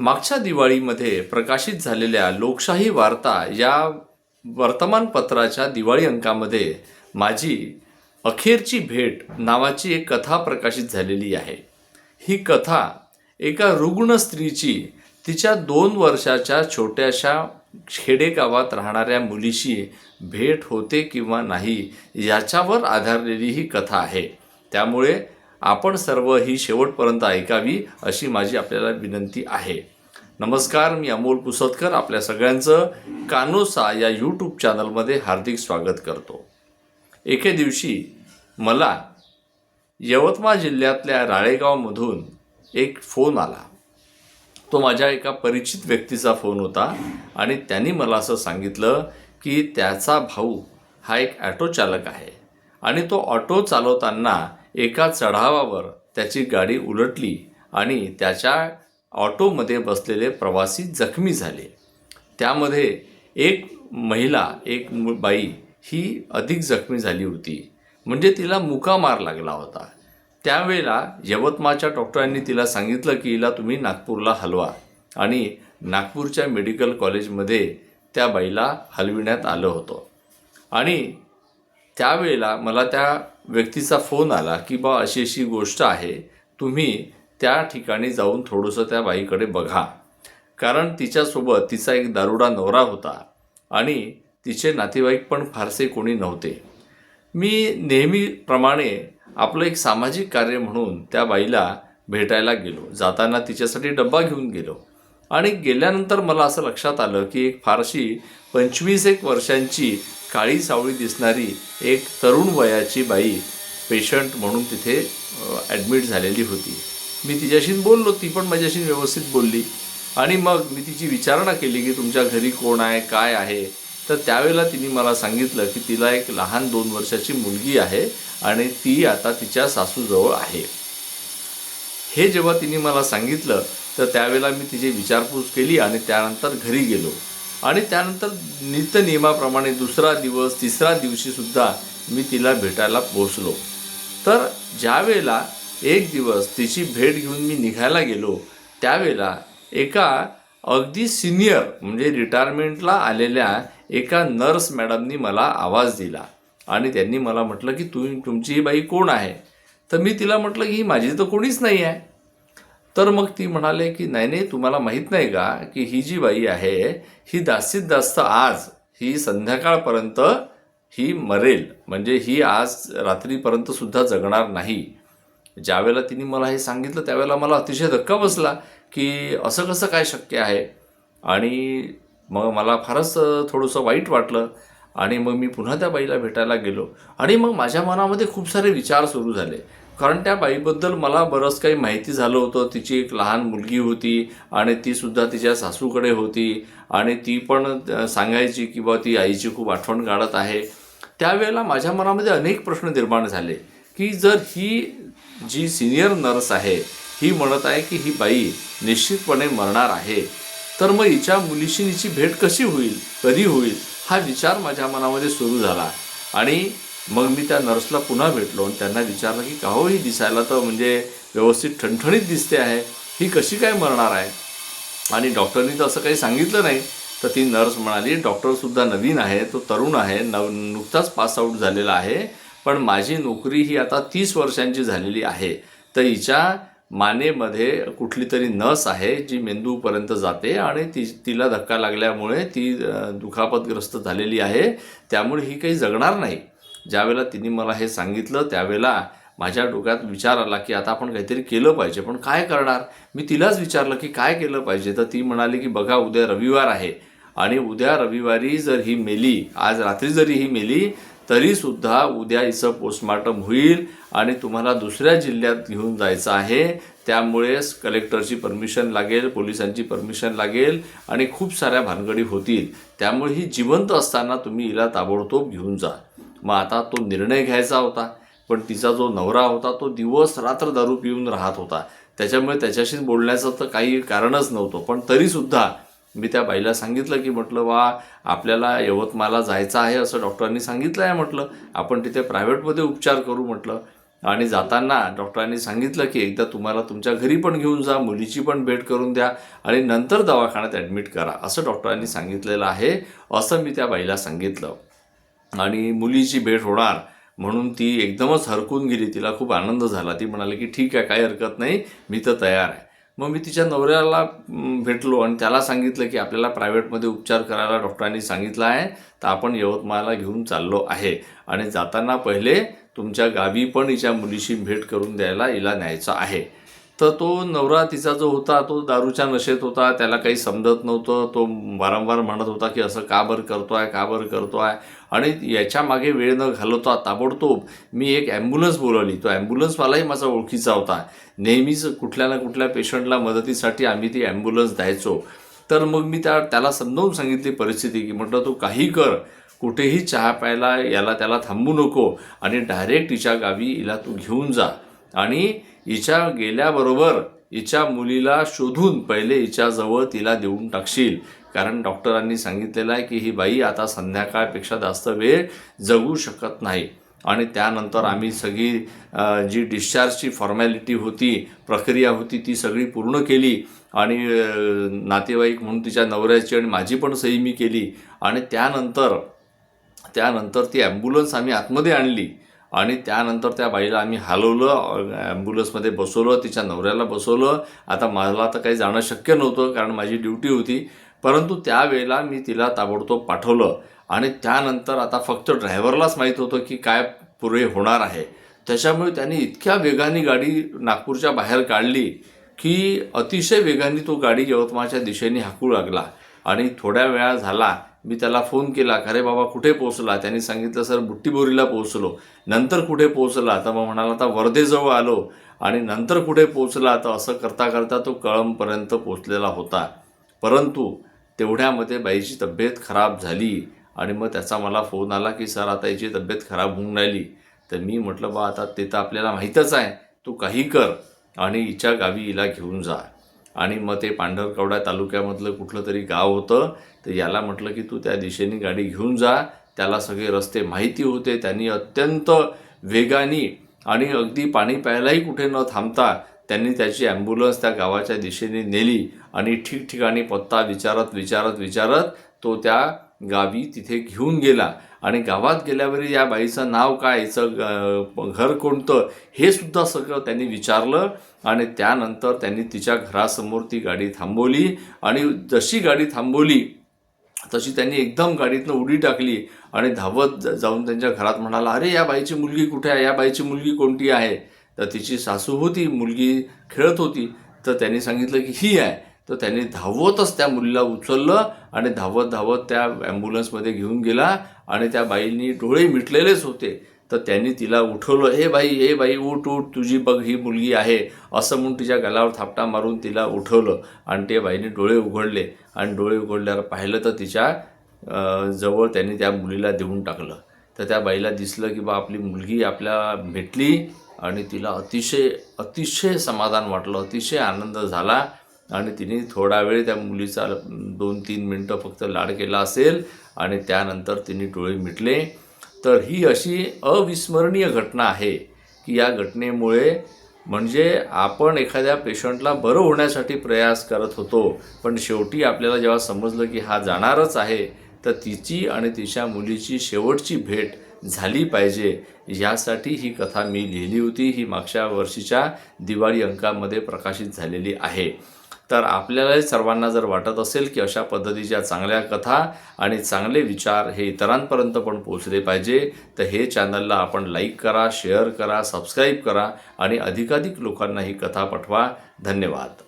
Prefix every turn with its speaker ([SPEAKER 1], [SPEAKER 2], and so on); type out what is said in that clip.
[SPEAKER 1] मागच्या दिवाळीमध्ये प्रकाशित झालेल्या लोकशाही वार्ता या वर्तमानपत्राच्या दिवाळी अंकामध्ये माझी अखेरची भेट नावाची एक कथा प्रकाशित झालेली आहे. ही कथा एका रुग्ण स्त्रीची तिच्या दोन वर्षाच्या छोट्याशा खेडेगावात राहणाऱ्या मुलीशी भेट होते किंवा नाही याच्यावर आधारलेली ही कथा आहे. त्यामुळे आपण सर्व ही शेवटपर्यंत ऐकावी अशी माझी आपल्याला विनंती आहे. नमस्कार मी अमोल पुसतकर आपल्या सगळ्यांचं कानोसा या यूट्यूब चॅनलमध्ये हार्दिक स्वागत करतो. एके दिवशी मला यवतमाळ जिल्ह्यातल्या राळेगावमधून एक फोन आला. तो माझ्या एका परिचित व्यक्तीचा फोन होता आणि त्यांनी मला असं सांगितलं की त्याचा भाऊ हा एक ॲटो चालक आहे आणि तो ऑटो चालवताना एका चढावावर त्याची गाडी उलटली आणि त्याच्या ऑटोमध्ये बसलेले प्रवासी जखमी झाले. त्यामध्ये एक महिला एक मु- बाई ही अधिक जखमी झाली होती. म्हणजे तिला मुका मार लागला होता. त्यावेळेला यवतमाळच्या डॉक्टरांनी तिला सांगितलं की हिला तुम्ही नागपूरला हलवा. आणि नागपूरच्या मेडिकल कॉलेजमध्ये त्या बाईला हलविण्यात आलं होतं. आणि त्यावेळेला मला त्या व्यक्तीचा फोन आला की बा अशी अशी गोष्ट आहे. तुम्ही त्या ठिकाणी जाऊन थोडंसं त्या बाईकडे बघा. कारण तिच्यासोबत तिचा एक दारुडा नवरा होता आणि तिचे नातेवाईक पण फारसे कोणी नव्हते. मी नेहमीप्रमाणे आपलं एक सामाजिक कार्य म्हणून त्या बाईला भेटायला गेलो. जाताना तिच्यासाठी डब्बा घेऊन गेलो. आणि गेल्यानंतर मला असं लक्षात आलं की एक फारशी पंचवीस एक वर्षांची काळी सावळी दिसणारी एक तरुण वयाची बाई पेशंट म्हणून तिथे ॲडमिट झालेली होती. मी तिच्याशी बोललो ती पण माझ्याशी व्यवस्थित बोलली. आणि मग मी तिची विचारणा केली की तुमच्या घरी कोण आहे काय आहे? तर त्यावेळेला तिने मला सांगितलं की तिला एक लहान दोन वर्षाची मुलगी आहे आणि ती आता तिच्या सासूजवळ आहे. हे जेव्हा तिने मला सांगितलं तर त्यावेळेला मी तिची विचारपूस केली आणि त्यानंतर घरी गेलो. आणि त्यानंतर नित्यनियमाप्रमाणे दुसरा दिवस तिसरा दिवशीसुद्धा मी तिला भेटायला पोचलो तर ज्यावेळेला एक दिवस तिची भेट घेऊन मी निघायला गेलो त्यावेळेला एका अगदी सिनियर म्हणजे रिटायरमेंटला आलेल्या एका नर्स मॅडमनी मला आवाज दिला आणि त्यांनी मला म्हटलं की तू तुमची ही बाई कोण आहे? तर मी तिला म्हटलं की ही माझी तर कोणीच नाही आहे. तर मग ती म्हणाले की नाही नाही तुम्हाला माहीत नाही का की ही जी बाई आहे ही जास्तीत जास्त आज ही संध्याकाळपर्यंत ही मरेल. म्हणजे ही आज रात्रीपर्यंत सुद्धा जगणार नाही. ज्यावेळेला तिने मला हे सांगितलं त्यावेळेला मला अतिशय धक्का बसला की असं कसं काय शक्य आहे? आणि मग मला फारच थोडंसं वाईट वाटलं. आणि मग मी पुन्हा त्या बाईला भेटायला गेलो. आणि मग माझ्या मनामध्ये खूप सारे विचार सुरू झाले. कारण त्या बाईबद्दल मला बरंच काही माहिती झालं होतं. तिची एक लहान मुलगी होती आणि तीसुद्धा तिच्या सासूकडे होती आणि ती पण सांगायची की बा ती आईची खूप आठवण काढत आहे. त्यावेळेला माझ्या मनामध्ये अनेक प्रश्न निर्माण झाले की जर ही जी सिनियर नर्स आहे ही म्हणत आहे की ही बाई निश्चितपणे मरणार आहे तर मग हिच्या मुलीशी हिची भेट कशी होईल कधी होईल हा विचार माझ्या मनामध्ये सुरू झाला. आणि मग मी त्या नर्सला पुन्हा भेटलो आणि त्यांना विचारलं की का हो ही दिसायला तर म्हणजे व्यवस्थित ठणठणीत दिसते आहे. ही कशी काय मरणार आहे? आणि डॉक्टरनी तर असं काही सांगितलं नाही. तर ती नर्स म्हणाली डॉक्टरसुद्धा नवीन आहे तो तरुण आहे नव नुकताच पास आऊट झालेला आहे पण माझी नोकरी ही आता तीस वर्षांची झालेली आहे. तर हिच्या मानेमध्ये कुठली तरी नस आहे जी मेंदूपर्यंत जाते आणि ती तिला धक्का लागल्यामुळे ती दुखापतग्रस्त झालेली आहे. त्यामुळे ही काही जगणार नाही. ज्यावेळेला तिने मला हे सांगितलं त्यावेळेला माझ्या डोक्यात विचार आला की आता आपण काहीतरी केलं पाहिजे. पण काय करणार? मी तिलाच विचारलं की काय केलं पाहिजे? तर ती म्हणाली की बघा उद्या रविवार आहे आणि उद्या रविवारी जर ही मेली आज रात्री जरी ही मेली तरीसुद्धा उद्या हिचं पोस्टमार्टम होईल आणि तुम्हाला दुसऱ्या जिल्ह्यात घेऊन जायचं आहे. त्यामुळेच कलेक्टरची परमिशन लागेल पोलिसांची परमिशन लागेल आणि खूप साऱ्या भानगडी होतील. त्यामुळे ही जिवंत असताना तुम्ही हिला ताबडतोब घेऊन जा. मग आता तो निर्णय घ्यायचा होता. पण तिचा जो नवरा होता तो दिवस रात्र दारू पिऊन राहत होता. त्याच्यामुळे त्याच्याशी बोलण्याचं तर काही कारणच नव्हतं. पण तरीसुद्धा मी त्या बाईला सांगितलं की म्हटलं वा आपल्याला यवतमाळला जायचं आहे असं डॉक्टरांनी सांगितलं आहे म्हटलं. आपण तिथे प्रायव्हेटमध्ये उपचार करू म्हटलं. आणि जाताना डॉक्टरांनी सांगितलं की एकदा तुम्हाला तुमच्या घरी पण घेऊन जा मुलीची पण भेट करून द्या आणि नंतर दवाखान्यात ॲडमिट करा. असं डॉक्टरांनी सांगितलेलं आहे असं मी त्या बाईला सांगितलं. आणि मुलीची भेट होणार म्हणून ती एकदमच हरकून गेली. तिला खूप आनंद झाला. ती म्हणाली की ठीक आहे काही हरकत नाही. मी तर तयार आहे. मग मी तिच्या नवऱ्याला भेटलो आणि त्याला सांगितलं की आपल्याला प्रायव्हेटमध्ये उपचार करायला डॉक्टरांनी सांगितलं आहे. तर आपण यवतमाळला घेऊन चाललो आहे. आणि जाताना पहिले तुमच्या गावी पण हिच्या मुलीशी भेट करून द्यायला हिला न्यायचं आहे. तर तो नवरा तिचा जो होता तो दारूच्या नशेत होता त्याला काही समजत नव्हतं. तो वारंवार म्हणत होता की असं का बरं करतो आहे का बरं करतो आहे आणि याच्या मागे वेळ न घालवता ताबडतोब मी एक ॲम्ब्युलन्स बोलवली. तो ॲम्ब्युलन्सवालाही माझा ओळखीचा होता. नेहमीच कुठल्या ना कुठल्या पेशंटला मदतीसाठी आम्ही ती ॲम्ब्युलन्स द्यायचो. तर मग मी त्या त्याला समजावून सांगितली परिस्थिती की म्हटलं तू काही कर. कुठेही चहा प्यायला याला त्याला थांबू नको. आणि डायरेक्ट तिच्या गावी हिला तू घेऊन जा. आणि हिच्या गेल्याबरोबर हिच्या मुलीला शोधून पहिले हिच्याजवळ तिला देऊन टाकशील. कारण डॉक्टरांनी सांगितलेलं आहे की ही बाई आता संध्याकाळपेक्षा जास्त वेळ जगू शकत नाही. आणि त्यानंतर आम्ही सगळी जी डिस्चार्जची फॉर्मॅलिटी होती प्रक्रिया होती ती सगळी पूर्ण केली. आणि नातेवाईक म्हणून तिच्या नवऱ्याची आणि माझी पण सही मी केली. आणि त्यानंतर त्यानंतर ती ॲम्ब्युलन्स आम्ही आतमध्ये आणली. आणि त्यानंतर त्या बाईला आम्ही हलवलं ॲम्ब्युलन्समध्ये बसवलं तिच्या नवऱ्याला बसवलं. आता मला तर काही जाणं शक्य नव्हतं कारण माझी ड्युटी होती. परंतु त्यावेळेला मी तिला ताबडतोब पाठवलं. आणि त्यानंतर आता फक्त ड्रायव्हरलाच माहीत होतं की काय पुरे होणार आहे. त्याच्यामुळे त्यांनी इतक्या वेगाने गाडी नागपूरच्या बाहेर काढली की अतिशय वेगाने तो गाडी यवतमाळच्या दिशेने हाकू लागला. आणि थोड्या वेळा झाला मी त्याला फोन केला खरे बाबा कुठे पोहोचला? त्यांनी सांगितलं सर बुट्टीबोरीला पोहोचलो. नंतर कुठे पोहोचला? तर मग म्हणाला आता वर्धेजवळ आलो. आणि नंतर कुठे पोहोचला? तर असं करता करता तो कळंबपर्यंत पोचलेला होता. परंतु तेवढ्यामध्ये बाईची तब्येत खराब झाली आणि मग त्याचा मला फोन आला की सर आता हिची तब्येत खराब होऊन राहिली. तर मी म्हटलं बा आता ते तर आपल्याला माहीतच आहे. तू काही कर आणि हिच्या गावी हिला घेऊन जा. आणि मग ते पांढरकवडा तालुक्यामधलं कुठलं तरी गाव होतं तर याला म्हटलं की तू त्या दिशेने गाडी घेऊन जा. त्याला सगळे रस्ते माहिती होते. त्यांनी अत्यंत वेगाने आणि अगदी पाणी प्यायलाही कुठे न थांबता त्यांनी त्याची ॲम्ब्युलन्स त्या गावाच्या दिशेने नेली आणि ठिकठिकाणी पत्ता विचारत विचारत विचारत तो त्या गावी तिथे घेऊन गेला. आणि गावात गेल्यावर या बाईचं नाव काय हिचं घर कोणतं हे सुद्धा सगळं त्यांनी विचारलं. आणि त्यानंतर त्यांनी तिच्या घरासमोर ती गाडी थांबवली. आणि जशी गाडी थांबवली तशी त्यांनी एकदम गाडीतनं उडी टाकली. आणि धावत जाऊन त्यांच्या घरात म्हणाला अरे या बाईची मुलगी कुठे आहे? या बाईची मुलगी कोणती आहे? तर तिची सासू होती मुलगी खेळत होती. तर त्यांनी सांगितलं की ही आहे. तर त्यांनी धावतच त्या मुलीला उचललं आणि धावत धावत त्या ॲम्ब्युलन्समध्ये घेऊन गेला आणि त्या बाईंनी डोळे मिटलेलेच होते. तर त्यांनी तिला उठवलं हे बाई हे बाई उठ उठ तुझी बघ ही मुलगी आहे. असं म्हणून तिच्या गलावर थापटा मारून तिला उठवलं आणि ते बाईने डोळे उघडले. आणि डोळे उघडल्यावर पाहिलं तर तिच्या जवळ त्यांनी त्या मुलीला देऊन टाकलं. तर त्या बाईला दिसलं की बा आपली मुलगी आपल्या भेटली आणि तिला अतिशय अतिशय समाधान वाटलं अतिशय आनंद झाला. आणि तिने थोडा वेळ त्या मुलीचा दोन तीन मिनटं फक्त लाड केला असेल आणि त्यानंतर तिने डोळे मिटले. तर ही अशी अविस्मरणीय घटना आहे की या घटनेमुळे म्हणजे आपण एखाद्या पेशंटला बरं होण्यासाठी प्रयास करत होतो पण शेवटी आपल्याला जेव्हा समजलं की हा जाणारच आहे तर तिची आणि तिच्या मुलीची शेवटची भेट झाली पाहिजे. यासाठी ही कथा मी लिहिली होती. ही मागच्या वर्षीच्या दिवाळी अंकामध्ये प्रकाशित झालेली आहे. तर आपल्यालाही सर्वांना जर वाटत असेल की अशा पद्धतीच्या चांगल्या कथा आणि चांगले विचार हे इतरांपर्यंत पण पोचले पाहिजे तर हे चॅनलला आपण लाईक करा शेअर करा सबस्क्राईब करा आणि अधिकाधिक लोकांना ही कथा पाठवा. धन्यवाद.